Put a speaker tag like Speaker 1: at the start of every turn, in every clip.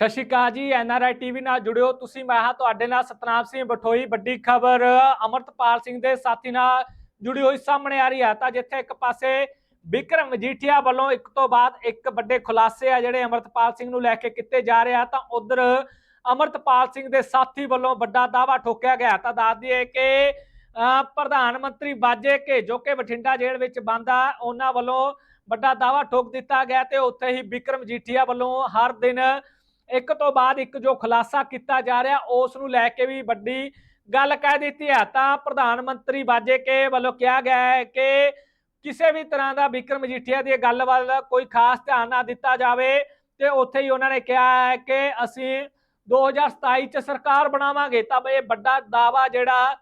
Speaker 1: ਸਤਿ ਸ਼੍ਰੀ ਅਕਾਲ ਜੀ NRI TV ਨਾਲ ਜੁੜਿਓ। ਤੁਸੀਂ, ਮੈਂ ਹਾਂ ਤੁਹਾਡੇ ਨਾਲ ਸਤਨਾਮ ਸਿੰਘ ਬਠੋਈ। ਵੱਡੀ ਖਬਰ, ਅਮਰਤਪਾਲ ਸਿੰਘ ਦੇ ਸਾਥੀ ਨਾਲ ਜੁੜੀ ਹੋਈ ਸਾਹਮਣੇ ਆ ਰਹੀ ਹੈ। ਤਾਂ ਜਿੱਥੇ ਇੱਕ ਪਾਸੇ ਵਿਕਰਮ ਮਜੀਠੀਆ ਵੱਲੋਂ ਇੱਕ ਤੋਂ ਬਾਅਦ ਇੱਕ ਵੱਡੇ ਖੁਲਾਸੇ ਆ ਜਿਹੜੇ ਅਮਰਤਪਾਲ ਸਿੰਘ ਨੂੰ ਲੈ ਕੇ ਕੀਤੇ ਜਾ ਰਹੇ ਆ, ਤਾਂ ਉਧਰ ਅਮਰਤਪਾਲ ਸਿੰਘ ਦੇ ਸਾਥੀ ਵੱਲੋਂ ਵੱਡਾ ਦਾਅਵਾ ਠੋਕਿਆ ਗਿਆ। ਤਾਂ ਦੱਸ ਦਈਏ ਕਿ ਪ੍ਰਧਾਨ ਮੰਤਰੀ ਬਾਜੇ ਕੇ ਜੋ ਕਿ ਬਠਿੰਡਾ ਜੇਲ੍ਹ ਵਿੱਚ ਬੰਦ ਉਹਨਾਂ ਵੱਲੋਂ ਵੱਡਾ ਦਾਅਵਾ ਠੋਕ ਦਿੱਤਾ ਗਿਆ ਤੇ ਉੱਥੇ ਹੀ ਵਿਕਰਮ ਮਜੀਠੀਆ ਵੱਲੋਂ ਹਰ ਦਿਨ ਇੱਕ ਤੋਂ ਬਾਅਦ ਇੱਕ ਜੋ ਖੁਲਾਸਾ ਕੀਤਾ ਜਾ ਰਿਹਾ ਉਸ ਨੂੰ ਲੈ ਕੇ ਵੀ ਵੱਡੀ ਗੱਲ ਕਹਿ ਦਿੱਤੀ ਹੈ। ਤਾਂ ਪ੍ਰਧਾਨ ਮੰਤਰੀ ਬਾਜੇ ਕੇ ਵੱਲੋਂ ਕਿਹਾ ਗਿਆ ਹੈ ਕਿ ਕਿਸੇ ਵੀ ਤਰ੍ਹਾਂ ਦਾ ਵਿਕਰਮ ਮਜੀਠੀਆ ਦੀ ਗੱਲ ਵੱਲ ਕੋਈ ਖਾਸ ਧਿਆਨ ਨਾ ਦਿੱਤਾ ਜਾਵੇ ਤੇ ਉੱਥੇ ਹੀ ਉਹਨਾਂ ਨੇ ਕਿਹਾ ਹੈ ਕਿ ਅਸੀਂ 2027 ਚ ਸਰਕਾਰ ਬਣਾਵਾਂਗੇ ਤਾਂ ਇਹ ਵੱਡਾ ਦਾਵਾ ਜਿਹੜਾ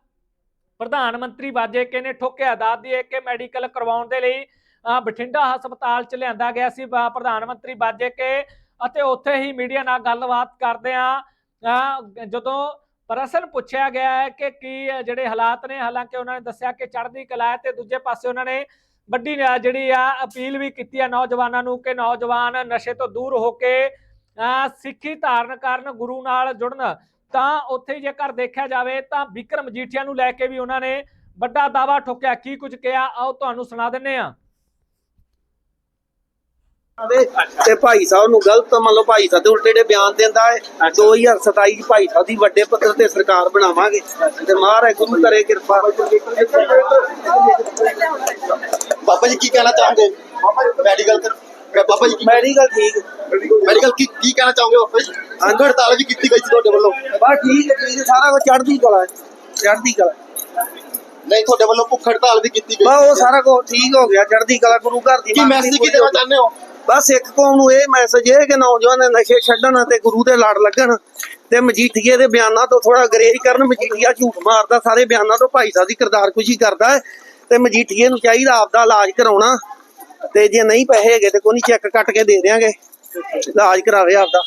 Speaker 1: ਪ੍ਰਧਾਨ ਮੰਤਰੀ ਬਾਜੇ ਕੇ ਨੇ ਠੋਕਿਆ। ਦੱਸ ਦਈਏ ਕਿ ਮੈਡੀਕਲ ਕਰਵਾਉਣ ਦੇ ਲਈ ਅਹ, ਬਠਿੰਡਾ ਹਸਪਤਾਲ ਚ ਲਿਆਂਦਾ ਗਿਆ ਸੀ। ਪ੍ਰਧਾਨ ਮੰਤਰੀ ਬਾਜੇ ਕੇ ਅਤੇ ਉੱਥੇ ਹੀ ਮੀਡੀਆ ਨਾਲ ਗੱਲਬਾਤ ਕਰਦੇ ਆ ਜਦੋਂ ਪ੍ਰਸ਼ਨ ਪੁੱਛਿਆ ਗਿਆ ਹੈ ਕਿ ਕੀ ਜਿਹੜੇ ਹਾਲਾਤ ਨੇ, ਹਾਲਾਂਕਿ ਉਹਨਾਂ ਨੇ ਦੱਸਿਆ ਕਿ ਚੜ੍ਹਦੀ ਕਲਾ ਹੈ ਤੇ ਦੂਜੇ ਪਾਸੇ ਉਹਨਾਂ ਨੇ ਵੱਡੀ ਜਿਹੜੀ ਆ ਅਪੀਲ ਵੀ ਕੀਤੀ ਹੈ ਨੌਜਵਾਨਾਂ ਨੂੰ ਕਿ ਨੌਜਵਾਨ ਨਸ਼ੇ ਤੋਂ ਦੂਰ ਹੋ ਕੇ ਸਿੱਖੀ ਧਾਰਨ ਕਰਨ, ਗੁਰੂ ਨਾਲ ਜੁੜਨ। ਤਾਂ ਉੱਥੇ ਜੇਕਰ ਦੇਖਿਆ ਜਾਵੇ ਤਾਂ ਵਿਕਰਮ ਮਜੀਠੀਆ ਨੂੰ ਲੈ ਕੇ ਵੀ ਉਹਨਾਂ ਨੇ ਵੱਡਾ ਦਾਵਾ ਠੋਕਿਆ। ਕੀ ਕੁਝ ਕਿਹਾ? ਆਓ ਤੁਹਾਨੂੰ ਸੁਣਾ ਦਿੰਨੇ ਆ
Speaker 2: ਆਵੇ ਤੇ ਭਾਈ ਸਾਹਿਬ ਨੂੰ ਗਲਤ ਮੰਨ ਲਓ ਭਾਈ ਸਾਹਿਬ ਦੇ ਉਲਟੇ ਜਿਹੜੇ ਬਿਆਨ ਦਿੰਦਾ ਹੈ 2027 ਚ ਭਾਈ ਸਾਹਿਬ ਦੀ ਵੱਡੇ ਪੱਧਰ ਤੇ ਸਰਕਾਰ ਬਣਾਵਾਂਗੇ। ਤੇ ਮਹਾਰਾਜ ਗੁਰੂ ਕਰੇ ਕਿਰਪਾ।
Speaker 3: ਬਾਬਾ ਜੀ ਕੀ ਕਹਿਣਾ ਚਾਹੋਗੇ? ਮੈਡੀਕਲ ਬਾਬਾ ਜੀ ਕੀ
Speaker 2: ਮੈਡੀਕਲ ਠੀਕ।
Speaker 3: ਮੈਡੀਕਲ ਕੀ ਕੀ ਕਹਿਣਾ ਚਾਹੋਗੇ ਬਾਬਾ ਜੀ? ਅੰਦਰ ਹੜਤਾਲ ਵੀ ਕੀਤੀ ਗਈ ਸੀ ਤੁਹਾਡੇ ਵੱਲੋਂ।
Speaker 2: ਬਸ ਠੀਕ ਹੈ ਠੀਕ ਸਾਰਾ ਕੁਝ ਚੜ੍ਹਦੀ ਕਲਾ ਹੈ। ਚੜ੍ਹਦੀ ਕਲਾ।
Speaker 3: ਨਹੀਂ ਤੁਹਾਡੇ ਵੱਲੋਂ ਭੁੱਖ ਹੜਤਾਲ ਵੀ ਕੀਤੀ ਗਈ
Speaker 2: ਬਸ ਉਹ ਸਾਰਾ ਕੁਝ ਠੀਕ ਹੋ ਗਿਆ ਚੜ੍ਹਦੀ ਕਲਾ ਗੁਰੂ ਘਰ ਦੀ
Speaker 3: ਕੀ ਮੈਸੇਜ ਕੀ ਦੇਣਾ ਚਾਹੁੰਦੇ ਹੋ?
Speaker 2: ਬਸ ਸਿੱਖ ਕੌਮ ਨੂੰ ਇਹ ਮੈਸੇਜ ਹੈ ਕਿ ਨੌਜਵਾਨ ਨਸ਼ੇ ਛੱਡਣ ਤੇ ਗੁਰੂ ਦੇ ਲੜ ਲੱਗਣ ਤੇ ਮਜੀਠੀਏ ਦੇ ਬਿਆਨਾਂ ਤੋਂ ਥੋੜਾ ਗਰੇਜ ਕਰਨ। ਮਜੀਠੀਆ ਝੂਠ ਮਾਰਦਾ, ਸਾਰੇ ਬਿਆਨਾਂ ਤੋਂ ਭਾਈ ਸਾਹਿਬ ਦੀ ਕਿਰਦਾਰਕੁਸ਼ੀ ਕਰਦਾ ਹੈ ਤੇ ਮਜੀਠੀਏ ਨੂੰ ਚਾਹੀਦਾ ਆਪਦਾ ਇਲਾਜ ਕਰਾਉਣਾ ਤੇ ਜੇ ਨਹੀਂ ਪੈਸੇ ਹੈਗੇ ਤੇ ਕੋਈ ਨਹੀਂ ਚੈੱਕ ਕੱਟ ਕੇ ਦੇ ਦਿਆਂਗੇ। ਇਲਾਜ ਕਰਾਵੇ ਆਪਦਾ।